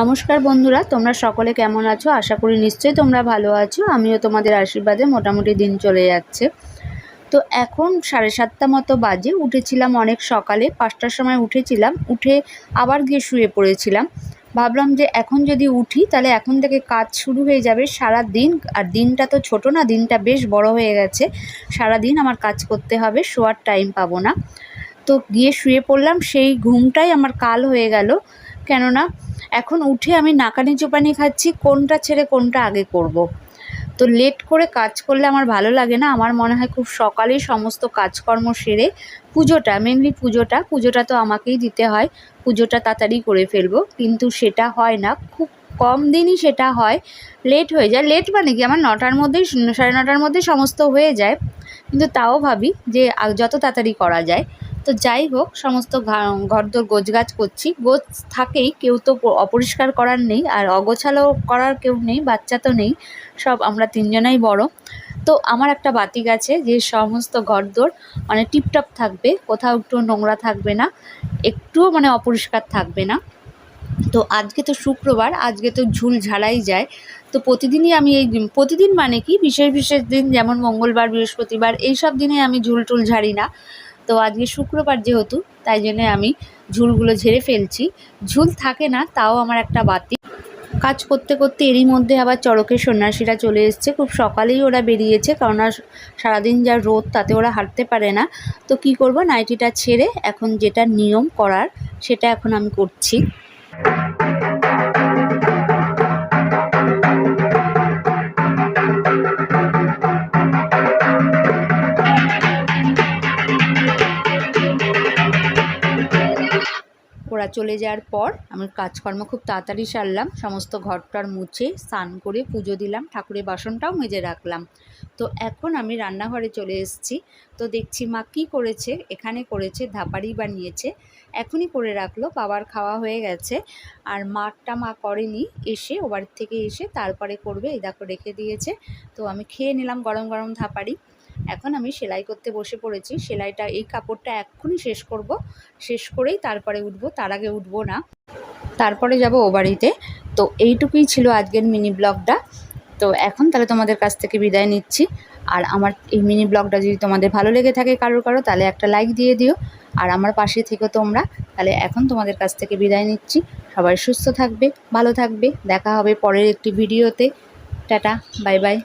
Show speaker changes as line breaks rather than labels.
নমস্কার বন্ধুরা, তোমরা সকলে কেমন আছো? আশা করি নিশ্চয়ই তোমরা ভালো আছো। আমিও তোমাদের আশীর্বাদে মোটামুটি দিন চলে যাচ্ছে। তো এখন সাড়ে সাতটা মতো বাজে, উঠেছিলাম অনেক সকালে, পাঁচটার সময় উঠেছিলাম, উঠে আবার গিয়ে শুয়ে পড়েছিলাম। ভাবলাম যে এখন যদি উঠি, তাহলে এখন থেকে কাজ শুরু হয়ে যাবে সারা দিন আর দিনটা তো ছোট না, দিনটা বেশ বড় হয়ে গেছে। সারা দিন আমার কাজ করতে হবে, শোয়ার টাইম পাবো না। তো গিয়ে শুয়ে পড়লাম, সেই ঘুমটাই আমার কাল হয়ে গেল। কেননা এখন উঠে আমি নাকানি চোপানি খাচ্ছি, কোনটা ছেড়ে কোনটা আগে করব। তো লেট করে কাজ করলে আমার ভালো লাগে না, আমার মনে হয় খুব সকালেই সমস্ত কাজকর্ম সেরে পুজোটা মেনলি পুজোটা পুজোটা তো আমাকেই দিতে হয়, পুজোটা তাড়াতাড়ি করে ফেলব, কিন্তু সেটা হয় না, খুব কম দিনই সেটা হয় লেট হয়ে যায় লেট মানে কি আমার নটার মধ্যেই, সাড়ে নটার মধ্যে সমস্ত হয়ে যায়, কিন্তু তাও ভাবি যে যত তাড়াতাড়ি করা যায় তো যাই হোক, সমস্ত ঘরদোর গোছগাছ করছি। গোছ থাকেই, কেউ তো অপরিষ্কার করার নেই, আর অগোছালো করার কেউ নেই, বাচ্চা তো নেই, সব আমরা তিনজনাই বড়। তো আমার একটা বাতি গেছে যে সমস্ত ঘরদোর মানে টিপটপ থাকবে, কোথাও একটু নোংরা থাকবে না, একটুও মানে অপরিষ্কার থাকবে না। তো আজকে তো শুক্রবার, আজকে তো ঝুল ঝালাই যায়। তো প্রতিদিনই আমি এই প্রতিদিন মানে কি, বিশেষ বিশেষ দিন যেমন মঙ্গলবার, বৃহস্পতিবার এই সব দিনে আমি ঝুল টুল ঝাড়ি না। তো আজকে শুক্রবার যেহেতু, তাই জন্যে আমি ঝুলগুলো ঝেড়ে ফেলছি। ঝুল থাকে না, তাও আমার একটা বাতি। কাজ করতে করতে এরই মধ্যে আবার চড়কের সন্ন্যাসীরা চলে এসছে। খুব সকালেই ওরা বেরিয়েছে, কারণ আর সারাদিন যা রোদ, তাতে ওরা হাঁটতে পারে না। তো কি করব, নাইটিটা ছেড়ে এখন যেটা নিয়ম করার, সেটা এখন আমি করছি। ওরা চলে যাওয়ার পর আমি কাজকর্ম খুব তাড়াতাড়ি সারলাম, সমস্ত ঘরটার মুছে স্নান করে পুজো দিলাম, ঠাকুরের বাসনটাও মেজে রাখলাম। তো এখন আমি রান্নাঘরে চলে এসেছি। তো দেখছি মা কী করেছে, এখানে করেছে, ধাপাড়ি বানিয়েছে, এখনই করে রাখল, বাবার খাওয়া হয়ে গেছে। আর মারটা মা করেনি, এসে ও বাড়ির থেকে এসে তারপরে করবে, এই দেখো রেখে দিয়েছে। তো আমি খেয়ে নিলাম গরম গরম ধাপাড়ি। এখন আমি সেলাই করতে বসে পড়েছি। সেলাইটা, এই কাপড়টা এক্ষুনি শেষ করব। শেষ করেই তারপরে উঠবো। তার আগে উঠবো না। তারপরে যাব ও বাড়িতে। তো এইটুকুই ছিল আজকের মিনি ব্লগটা। তো এখন তাহলে তোমাদের কাছ থেকে বিদায় নিচ্ছি। আর আমার এই মিনি ব্লগটা যদি তোমাদের ভালো লেগে থাকে কারোর কারও, তাহলে একটা লাইক দিয়ে দিও। আর আমার পাশে থেকো তোমরা। তাহলে এখন তোমাদের কাছ থেকে বিদায় নিচ্ছি। সবাই সুস্থ থাকবে, ভালো থাকবে। দেখা হবে পরের একটি ভিডিওতে। Tata, bye bye.